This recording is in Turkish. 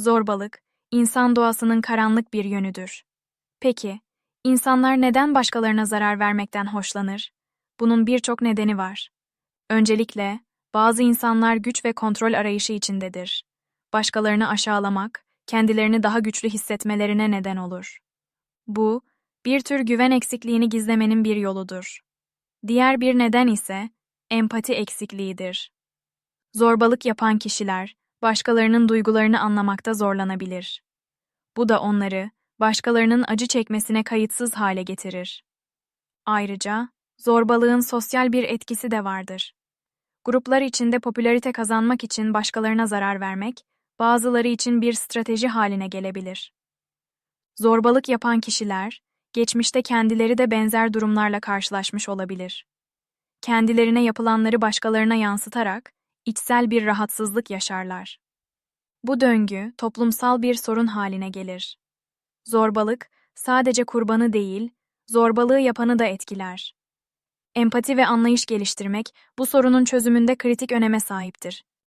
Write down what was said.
Zorbalık, insan doğasının karanlık bir yönüdür. Peki, insanlar neden başkalarına zarar vermekten hoşlanır? Bunun birçok nedeni var. Öncelikle, bazı insanlar güç ve kontrol arayışı içindedir. Başkalarını aşağılamak, kendilerini daha güçlü hissetmelerine neden olur. Bu, bir tür güven eksikliğini gizlemenin bir yoludur. Diğer bir neden ise empati eksikliğidir. Zorbalık yapan kişiler, başkalarının duygularını anlamakta zorlanabilir. Bu da onları, başkalarının acı çekmesine kayıtsız hale getirir. Ayrıca, zorbalığın sosyal bir etkisi de vardır. Gruplar içinde popülarite kazanmak için başkalarına zarar vermek, bazıları için bir strateji haline gelebilir. Zorbalık yapan kişiler, geçmişte kendileri de benzer durumlarla karşılaşmış olabilir. Kendilerine yapılanları başkalarına yansıtarak, içsel bir rahatsızlık yaşarlar. Bu döngü toplumsal bir sorun haline gelir. Zorbalık sadece kurbanı değil, zorbalığı yapanı da etkiler. Empati ve anlayış geliştirmek bu sorunun çözümünde kritik öneme sahiptir.